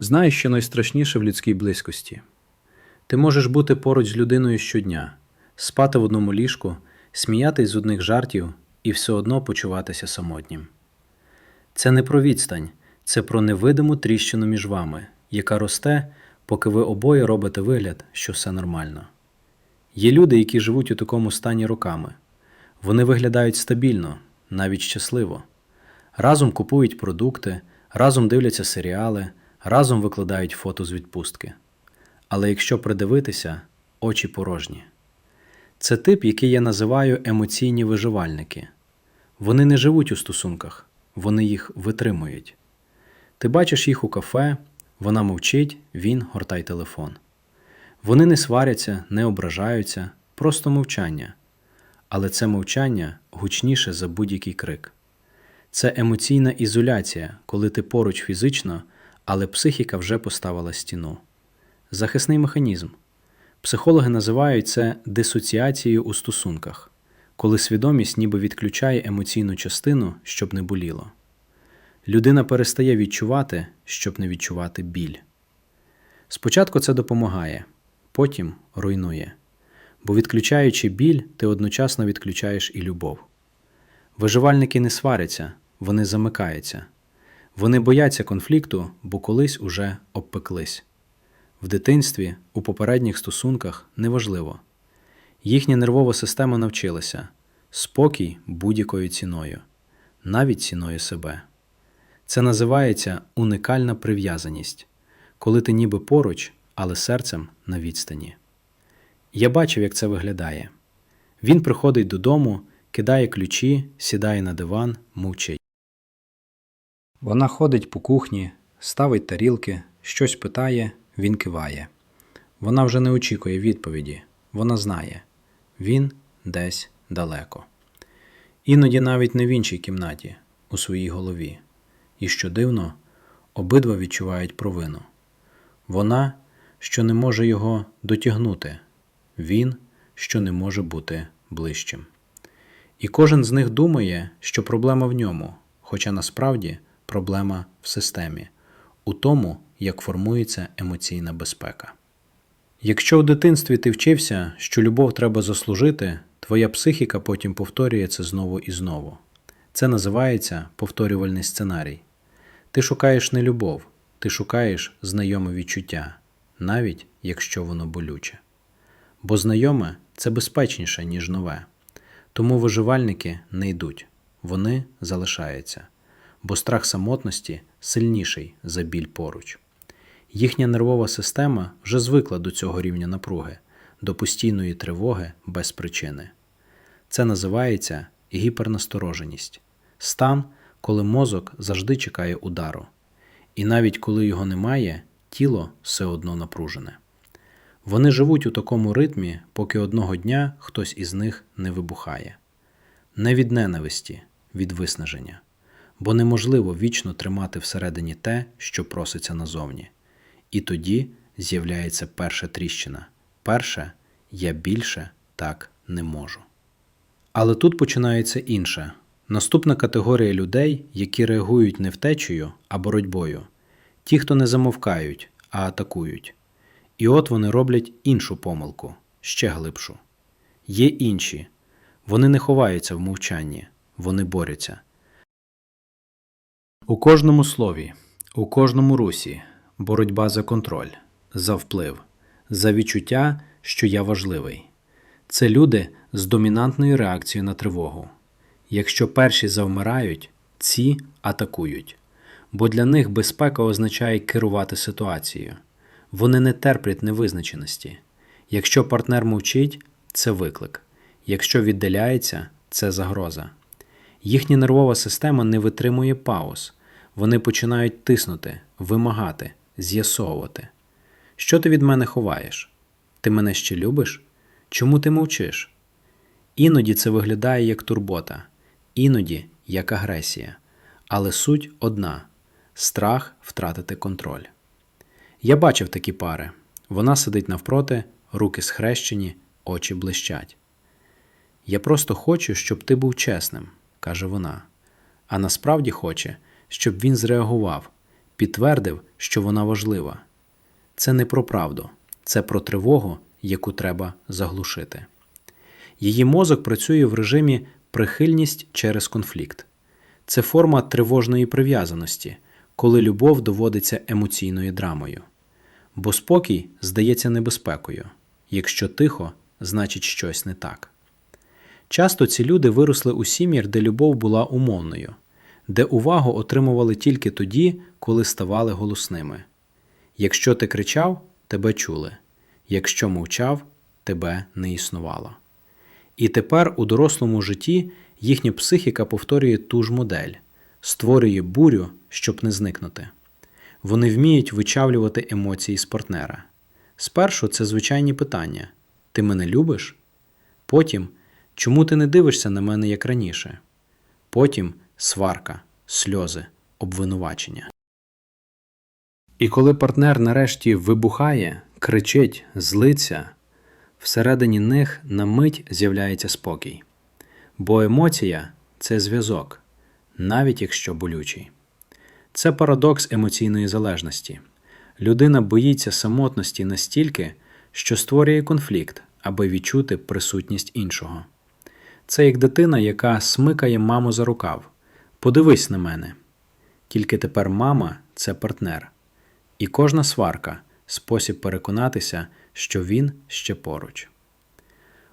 Знаєш, що найстрашніше в людській близькості? Ти можеш бути поруч з людиною щодня, спати в одному ліжку, сміятись з одних жартів і все одно почуватися самотнім. Це не про відстань, це про невидиму тріщину між вами, яка росте, поки ви обоє робите вигляд, що все нормально. Є люди, які живуть у такому стані роками. Вони виглядають стабільно, навіть щасливо. Разом купують продукти, разом дивляться серіали, разом викладають фото з відпустки. Але якщо придивитися, очі порожні. Це тип, який я називаю емоційні виживальники. Вони не живуть у стосунках, вони їх витримують. Ти бачиш їх у кафе, вона мовчить, він гортає телефон. Вони не сваряться, не ображаються, просто мовчання. Але це мовчання гучніше за будь-який крик. Це емоційна ізоляція, коли ти поруч фізично, але психіка вже поставила стіну. Захисний механізм. Психологи називають це дисоціацією у стосунках, коли свідомість ніби відключає емоційну частину, щоб не боліло. Людина перестає відчувати, щоб не відчувати біль. Спочатку це допомагає, потім руйнує. Бо відключаючи біль, ти одночасно відключаєш і любов. Виживальники не сваряться, вони замикаються. Вони бояться конфлікту, бо колись уже обпеклись. В дитинстві, у попередніх стосунках неважливо. Їхня нервова система навчилася спокій будь-якою ціною, навіть ціною себе. Це називається уникальна прив'язаність, коли ти ніби поруч, але серцем на відстані. Я бачив, як це виглядає. Він приходить додому, кидає ключі, сідає на диван, мовчить. Вона ходить по кухні, ставить тарілки, щось питає, він киває. Вона вже не очікує відповіді, вона знає він десь далеко. Іноді навіть не в іншій кімнаті, у своїй голові. І що дивно, обидва відчувають провину. Вона, що не може його дотягнути, він, що не може бути ближчим. І кожен з них думає, що проблема в ньому, хоча насправді проблема в системі, у тому, як формується емоційна безпека. Якщо у дитинстві ти вчився, що любов треба заслужити, твоя психіка потім повторює це знову і знову. Це називається повторювальний сценарій. Ти шукаєш не любов, ти шукаєш знайоме відчуття, навіть якщо воно болюче. Бо знайоме це безпечніше, ніж нове. Тому виживальники не йдуть, вони залишаються, бо страх самотності сильніший за біль поруч. Їхня нервова система вже звикла до цього рівня напруги, до постійної тривоги без причини. Це називається гіпернастороженість стан, коли мозок завжди чекає удару, і навіть коли його немає, тіло все одно напружене. Вони живуть у такому ритмі, поки одного дня хтось із них не вибухає. Не від ненависті, від виснаження, бо неможливо вічно тримати всередині те, що проситься назовні. І тоді з'являється перша тріщина. Перше я більше так не можу. Але тут починається інше. Наступна категорія людей, які реагують не втечею, а боротьбою, ті, хто не замовкають, а атакують. І от вони роблять іншу помилку, ще глибшу. Є інші. Вони не ховаються в мовчанні, вони борються. У кожному слові, у кожному русі боротьба за контроль, за вплив, за відчуття, що я важливий. Це люди з домінантною реакцією на тривогу. Якщо перші завмирають, ці атакують, бо для них безпека означає керувати ситуацією. Вони не терплять невизначеності. Якщо партнер мовчить, це виклик. Якщо віддаляється, це загроза. Їхня нервова система не витримує пауз. Вони починають тиснути, вимагати, з'ясовувати. Що ти від мене ховаєш? Ти мене ще любиш? Чому ти мовчиш? Іноді це виглядає як турбота, іноді як агресія. Але суть одна страх втратити контроль. Я бачив такі пари. Вона сидить навпроти, руки схрещені, очі блищать. Я просто хочу, щоб ти був чесним, каже вона. А насправді хоче, щоб він зреагував, підтвердив, що вона важлива. Це не про правду, це про тривогу, яку треба заглушити. Її мозок працює в режимі прихильність через конфлікт. Це форма тривожної прив'язаності, коли любов доводиться емоційною драмою. Бо спокій здається небезпекою. Якщо тихо, значить щось не так. Часто ці люди виросли у сім'ях, де любов була умовною, де увагу отримували тільки тоді, коли ставали голосними. Якщо ти кричав, тебе чули, якщо мовчав, тебе не існувало. І тепер у дорослому житті їхня психіка повторює ту ж модель, створює бурю, щоб не зникнути. Вони вміють вичавлювати емоції з партнера. Спершу це звичайні питання: Ти мене любиш? Потім, чому ти не дивишся на мене як раніше? Потім сварка, сльози, обвинувачення. І коли партнер нарешті вибухає, кричить, злиться, всередині них на мить з'являється спокій. Бо емоція це зв'язок, навіть якщо болючий. Це парадокс емоційної залежності. Людина боїться самотності настільки, що створює конфлікт, аби відчути присутність іншого. Це як дитина, яка смикає маму за рукав. Подивись на мене. Тільки тепер мама це партнер. І кожна сварка спосіб переконатися, що він ще поруч.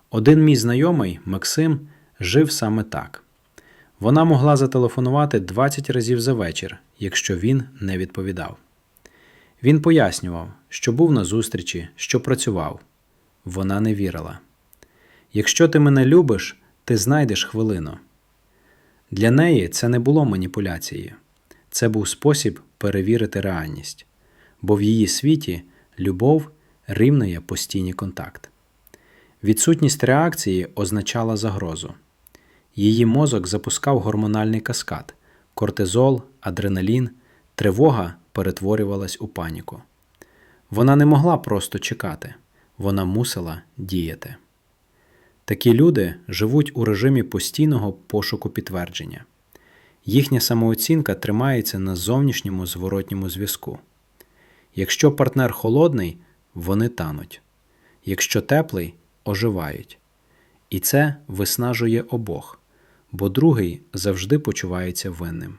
Один мій знайомий, Максим, жив саме так. Вона могла зателефонувати 20 разів за вечір, якщо він не відповідав. Він пояснював, що був на зустрічі, що працював. Вона не вірила. Якщо ти мене любиш, ти знайдеш хвилину. Для неї це не було маніпуляцією, це був спосіб перевірити реальність, бо в її світі любов рівнує постійний контакт. Відсутність реакції означала загрозу. Її мозок запускав гормональний каскад, кортизол, адреналін, тривога перетворювалась у паніку. Вона не могла просто чекати, вона мусила діяти. Такі люди живуть у режимі постійного пошуку підтвердження. Їхня самооцінка тримається на зовнішньому зворотньому зв'язку. Якщо партнер холодний, вони тануть, якщо теплий оживають. І це виснажує обох, бо другий завжди почувається винним.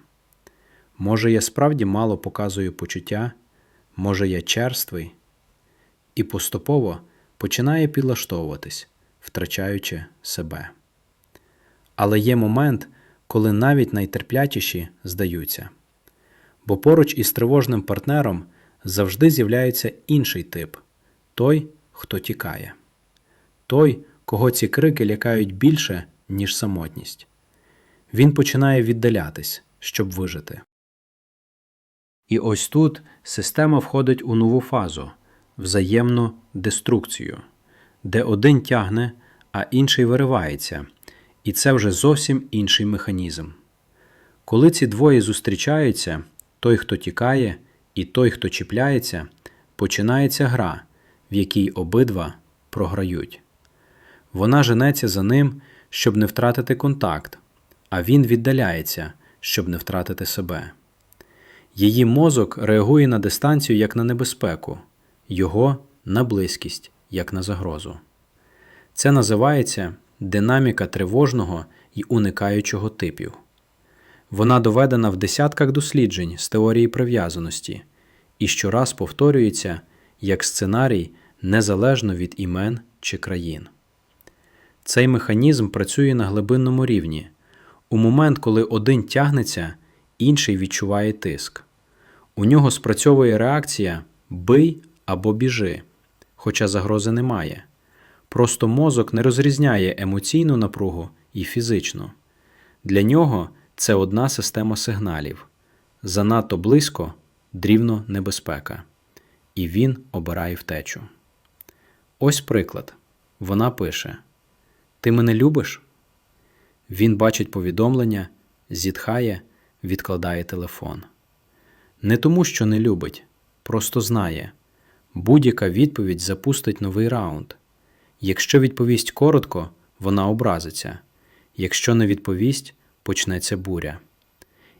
Може, я справді мало показую почуття, може, я черствий, і поступово починає підлаштовуватись, втрачаючи себе. Але є момент, коли навіть найтерплячіші здаються. Бо поруч із тривожним партнером завжди з'являється інший тип той, хто тікає, той, кого ці крики лякають більше, ніж самотність. Він починає віддалятись, щоб вижити. І ось тут система входить у нову фазу взаємну деструкцію, де один тягне, а інший виривається, і це вже зовсім інший механізм. Коли ці двоє зустрічаються, той, хто тікає, і той, хто чіпляється, починається гра, в якій обидва програють. Вона женеться за ним, щоб не втратити контакт, а він віддаляється, щоб не втратити себе. Її мозок реагує на дистанцію як на небезпеку, його на близькість, як на загрозу. Це називається динаміка тривожного і уникаючого типів. Вона доведена в десятках досліджень з теорії прив'язаності і щораз повторюється як сценарій незалежно від імен чи країн. Цей механізм працює на глибинному рівні. У момент, коли один тягнеться, інший відчуває тиск. У нього спрацьовує реакція бий або біжи, хоча загрози немає. Просто мозок не розрізняє емоційну напругу і фізичну. Для нього це одна система сигналів. Занадто близько дрівно небезпека, і він обирає втечу. Ось приклад. Вона пише: Ти мене любиш? Він бачить повідомлення, зітхає, відкладає телефон. Не тому, що не любить, просто знає. Будь-яка відповідь запустить новий раунд. Якщо відповість коротко, вона образиться, якщо не відповість, почнеться буря.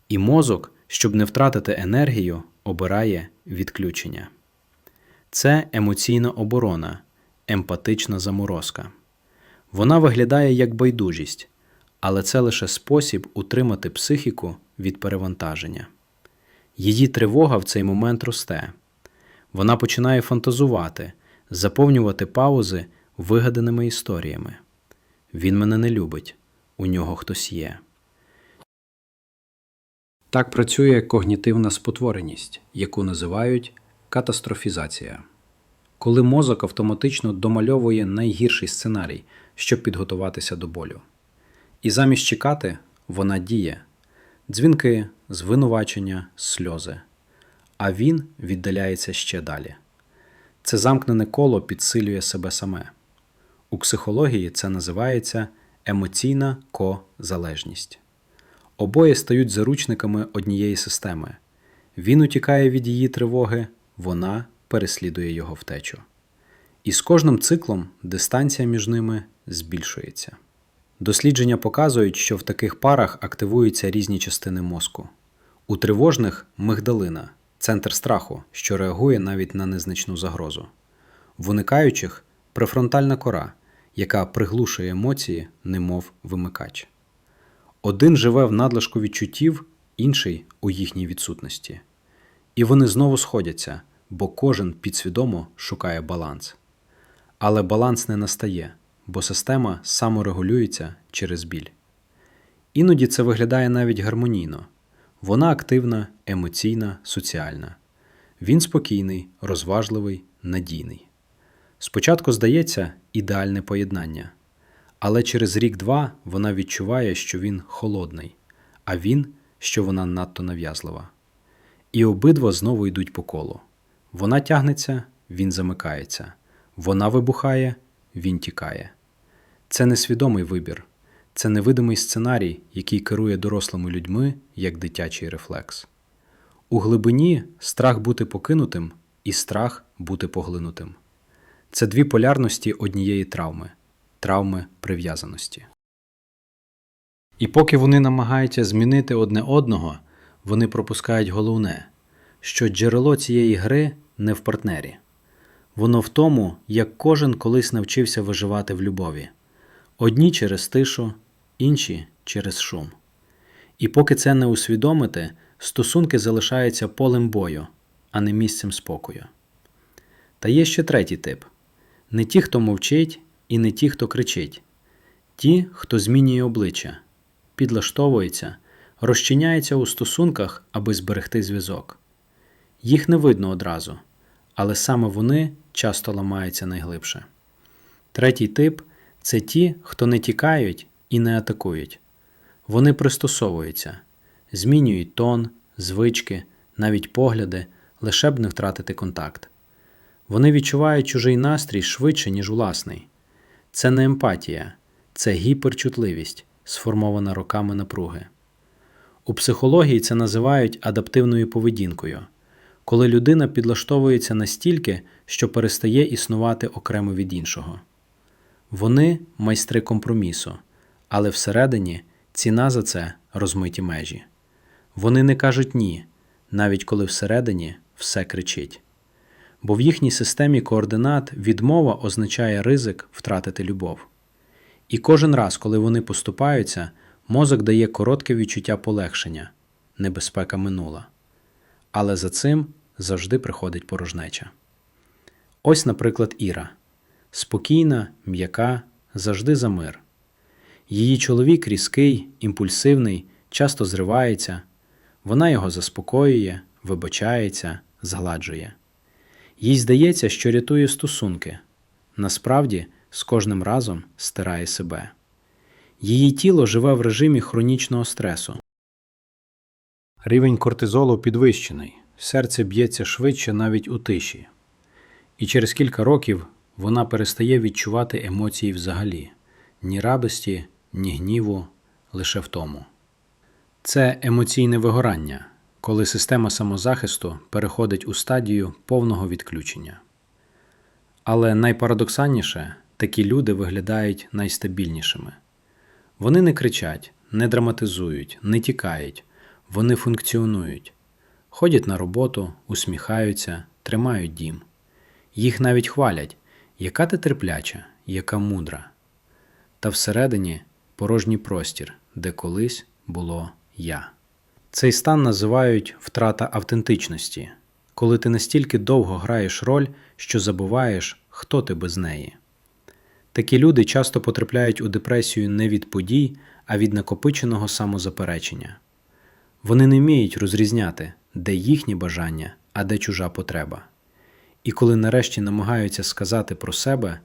І мозок, щоб не втратити енергію, обирає відключення. Це емоційна оборона, емпатична заморозка. Вона виглядає як байдужість, але це лише спосіб утримати психіку від перевантаження. Її тривога в цей момент росте. Вона починає фантазувати, заповнювати паузи вигаданими історіями. Він мене не любить, у нього хтось є. Так працює когнітивна спотвореність, яку називають катастрофізація. Коли мозок автоматично домальовує найгірший сценарій, щоб підготуватися до болю. І замість чекати вона діє дзвінки, звинувачення, сльози. А він віддаляється ще далі. Це замкнене коло підсилює себе саме. У психології це називається емоційна козалежність. Обоє стають заручниками однієї системи. Він утікає від її тривоги, вона переслідує його втечу. І з кожним циклом дистанція між ними збільшується. Дослідження показують, що в таких парах активуються різні частини мозку. У тривожних мигдалина центр страху, що реагує навіть на незначну загрозу. В уникаючих префронтальна кора, яка приглушує емоції, немов вимикач. Один живе в надлишку відчуттів, інший у їхній відсутності. І вони знову сходяться, бо кожен підсвідомо шукає баланс. Але баланс не настає, бо система саморегулюється через біль. Іноді це виглядає навіть гармонійно. Вона активна, емоційна, соціальна. Він спокійний, розважливий, надійний. Спочатку здається ідеальне поєднання, але через рік-два вона відчуває, що він холодний, а він, що вона надто нав'язлива. І обидва знову йдуть по колу. Вона тягнеться, він замикається, вона вибухає, він тікає. Це несвідомий вибір, це невидимий сценарій, який керує дорослими людьми як дитячий рефлекс. У глибині страх бути покинутим і страх бути поглинутим. Це дві полярності однієї травми травми прив'язаності. І поки вони намагаються змінити одне одного, вони пропускають головне, що джерело цієї гри не в партнері. Воно в тому, як кожен колись навчився виживати в любові одні через тишу, інші через шум. І поки це не усвідомити, стосунки залишаються полем бою, а не місцем спокою. Та є ще третій тип не ті, хто мовчить, і не ті, хто кричить, ті, хто змінює обличчя, підлаштовується, розчиняється у стосунках, аби зберегти зв'язок. Їх не видно одразу, але саме вони часто ламаються найглибше. Третій тип це ті, хто не тікають і не атакують. Вони пристосовуються, змінюють тон, звички, навіть погляди, лише б не втратити контакт. Вони відчувають чужий настрій швидше, ніж власний. Це не емпатія, це гіперчутливість, сформована роками напруги. У психології це називають адаптивною поведінкою, коли людина підлаштовується настільки, що перестає існувати окремо від іншого. Вони майстри компромісу, але всередині ціна за це розмиті межі. Вони не кажуть ні, навіть коли всередині все кричить. Бо в їхній системі координат відмова означає ризик втратити любов. І кожен раз, коли вони поступаються, мозок дає коротке відчуття полегшення, небезпека минула. Але за цим завжди приходить порожнеча. Ось, наприклад, Іра спокійна, м'яка, завжди за мир. Її чоловік різкий, імпульсивний, часто зривається, вона його заспокоює, вибачається, згладжує. Їй здається, що рятує стосунки, насправді з кожним разом стирає себе. Її тіло живе в режимі хронічного стресу. Рівень кортизолу підвищений, серце б'ється швидше навіть у тиші. І через кілька років вона перестає відчувати емоції взагалі ні радості, ні гніву, лише втому. Це емоційне вигорання, коли система самозахисту переходить у стадію повного відключення. Але найпарадоксальніше такі люди виглядають найстабільнішими. Вони не кричать, не драматизують, не тікають, вони функціонують. ходять на роботу, усміхаються, тримають дім. Їх навіть хвалять, яка ти терпляча, яка мудра. Та всередині порожній простір, де колись було я. Цей стан називають втрата автентичності, коли ти настільки довго граєш роль, що забуваєш, хто ти без неї. Такі люди часто потрапляють у депресію не від подій, а від накопиченого самозаперечення. Вони не вміють розрізняти, де їхні бажання, а де чужа потреба. І коли нарешті намагаються сказати про себе,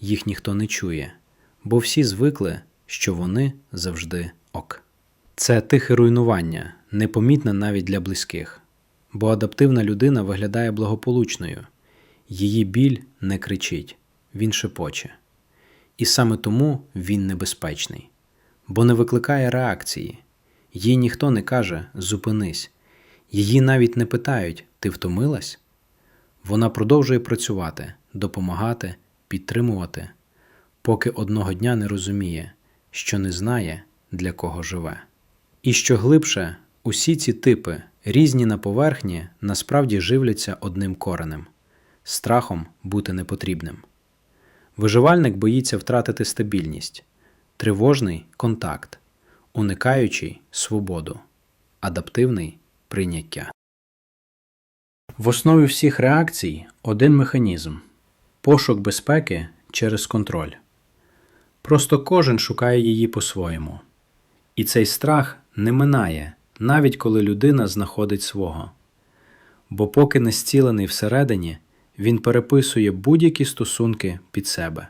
їх ніхто не чує, бо всі звикли, що вони завжди ок. Це тихе руйнування, непомітне навіть для близьких, бо адаптивна людина виглядає благополучною, її біль не кричить, він шепоче. І саме тому він небезпечний, бо не викликає реакції. Їй ніхто не каже зупинись, її навіть не питають ти втомилась? Вона продовжує працювати, допомагати, підтримувати, поки одного дня не розуміє, що не знає, для кого живе. І що глибше, усі ці типи, різні на поверхні, насправді живляться одним коренем страхом бути непотрібним. Виживальник боїться втратити стабільність, тривожний контакт, уникаючий свободу, адаптивний прийняття. В основі всіх реакцій один механізм пошук безпеки через контроль. Просто кожен шукає її по-своєму. І цей страх не минає, навіть коли людина знаходить свого. Бо поки не зцілений всередині, він переписує будь-які стосунки під себе.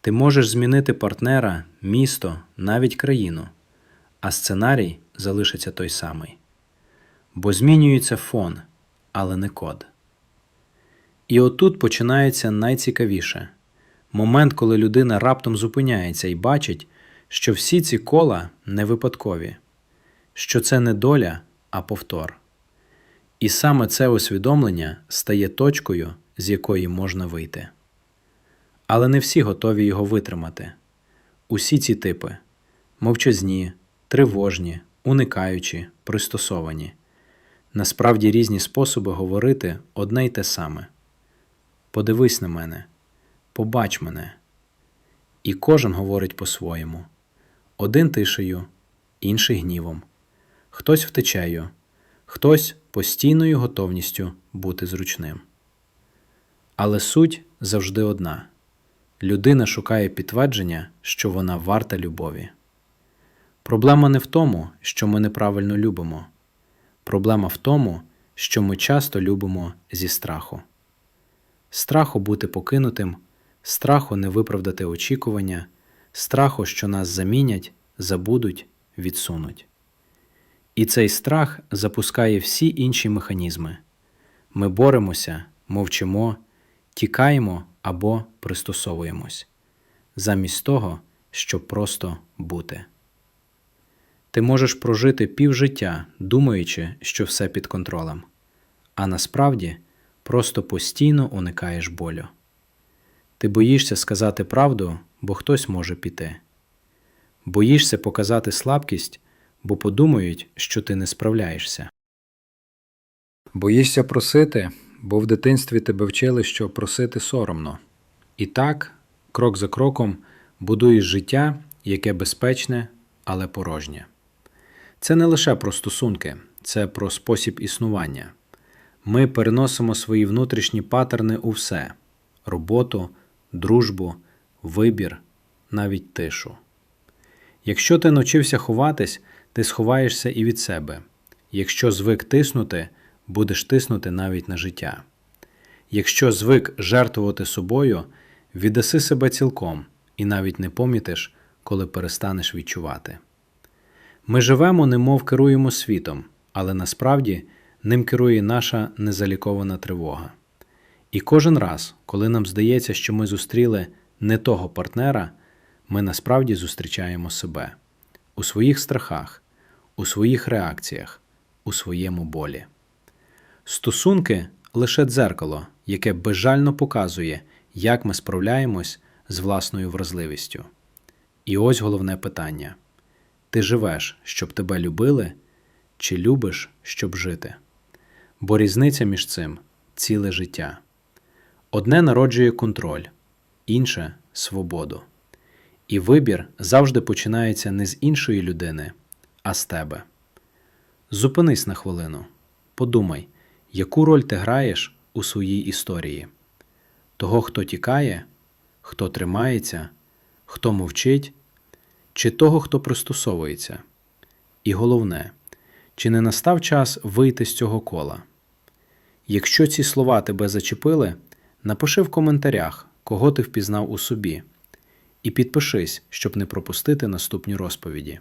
Ти можеш змінити партнера, місто, навіть країну, а сценарій залишиться той самий. Бо змінюється фон, але не код. І отут починається найцікавіше момент, коли людина раптом зупиняється і бачить, що всі ці кола не випадкові, що це не доля, а повтор. І саме це усвідомлення стає точкою, з якої можна вийти. Але не всі готові його витримати. Усі ці типи мовчазні, тривожні, уникаючі, пристосовані, насправді різні способи говорити одне й те саме. Подивись на мене, побач мене. І кожен говорить по-своєму один тишею, інший гнівом, хтось втечею, хтось постійною готовністю бути зручним. Але суть завжди одна людина шукає підтвердження, що вона варта любові. Проблема не в тому, що ми неправильно любимо. Проблема в тому, що ми часто любимо зі страху. Страху бути покинутим, страху не виправдати очікування, страху, що нас замінять, забудуть, відсунуть. І цей страх запускає всі інші механізми. Ми боремося, мовчимо, тікаємо або пристосовуємось, замість того, щоб просто бути. Ти можеш прожити півжиття, думаючи, що все під контролем, а насправді просто постійно уникаєш болю. Ти боїшся сказати правду, бо хтось може піти. Боїшся показати слабкість, бо подумають, що ти не справляєшся. Боїшся просити, бо в дитинстві тебе вчили, що просити соромно. І так, крок за кроком, будуєш життя, яке безпечне, але порожнє. Це не лише про стосунки, це про спосіб існування. Ми переносимо свої внутрішні патерни у все роботу, дружбу, вибір, навіть тишу. Якщо ти навчився ховатись, ти сховаєшся і від себе. Якщо звик тиснути, будеш тиснути навіть на життя. Якщо звик жертвувати собою, віддаси себе цілком і навіть не помітиш, коли перестанеш відчувати. Ми живемо, немов керуємо світом, але насправді ним керує наша незалікована тривога. І кожен раз, коли нам здається, що ми зустріли не того партнера, ми насправді зустрічаємо себе у своїх страхах, у своїх реакціях, у своєму болі. Стосунки лише дзеркало, яке безжально показує, як ми справляємось з власною вразливістю. І ось головне питання: ти живеш, щоб тебе любили, чи любиш, щоб жити? бо різниця між цим ціле життя. Одне народжує контроль, інше свободу. І вибір завжди починається не з іншої людини, а з тебе. Зупинись на хвилину. Подумай, яку роль ти граєш у своїй історії того, хто тікає, хто тримається, хто мовчить, чи того, хто пристосовується. І головне, чи не настав час вийти з цього кола? Якщо ці слова тебе зачепили, напиши в коментарях, кого ти впізнав у собі, і підпишись, щоб не пропустити наступні розповіді.